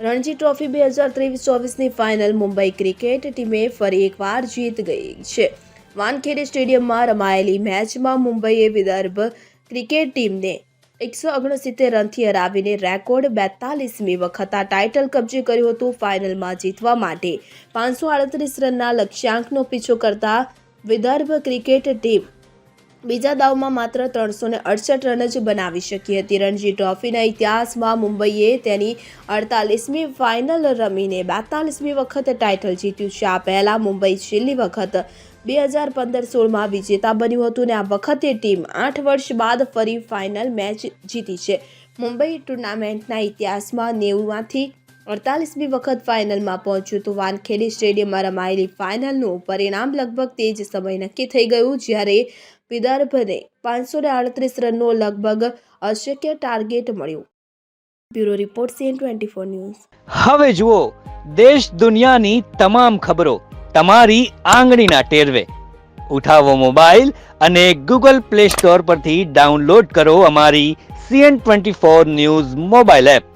Ranji trophy બે હજાર ત્રેવીસ ચોવીસની ફાઇનલ મુંબઈ ક્રિકેટ ટીમે ફરી એકવાર જીત ગઈ છે. વાનખેડે સ્ટેડિયમમાં રમાયેલી મેચમાં મુંબઈએ વિદર્ભ ક્રિકેટ ટીમને એકસો ઓગણસિત્તેર રનથી હરાવીને રેકોર્ડ બેતાલીસમી વખત આ ટાઇટલ કબજે કર્યું હતું ફાઇનલમાં જીતવા માટે. પાંચસો આડત્રીસ રનના લક્ષ્યાંકનો પીછો કરતા વિદર્ભ ક્રિકેટ ટીમ બીજા દાવમાં માત્ર ત્રણસો ને અડસઠ રન જ બનાવી શકી હતી. રણજી ટ્રોફીના ઇતિહાસમાં મુંબઈએ તેની અડતાલીસમી ફાઇનલ રમીને બેતાલીસમી વખત ટાઇટલ જીત્યું છે. આ પહેલાં મુંબઈ છેલ્લી વખત બે હજાર પંદર સોળમાં વિજેતા બન્યું હતું અને આ વખતે ટીમ આઠ વર્ષ બાદ ફરી ફાઇનલ મેચ જીતી છે. મુંબઈ ટુર્નામેન્ટના ઇતિહાસમાં નેવુંમાંથી અડતાલીસમી વખત ફાઇનલમાં પહોંચ્યું હતું. વાનખેડે સ્ટેડિયમમાં રમાયેલી ફાઇનલનું પરિણામ લગભગ તે જ સમય નક્કી થઈ ગયું જ્યારે વિદર્ભને પાંચસો ને આડત્રીસ રનનો લગભગ અશક્ય ટાર્ગેટ મળ્યું. Bureau report CN twenty four news. હવે જુઓ, દેશ દુનિયાની તમામ ખબરો તમારી આંગળીના ટેરવે. ઉઠાવો મોબાઈલ અને ગૂગલ પ્લે સ્ટોર પરથી ડાઉનલોડ કરો અમારી CN twenty four news mobile app.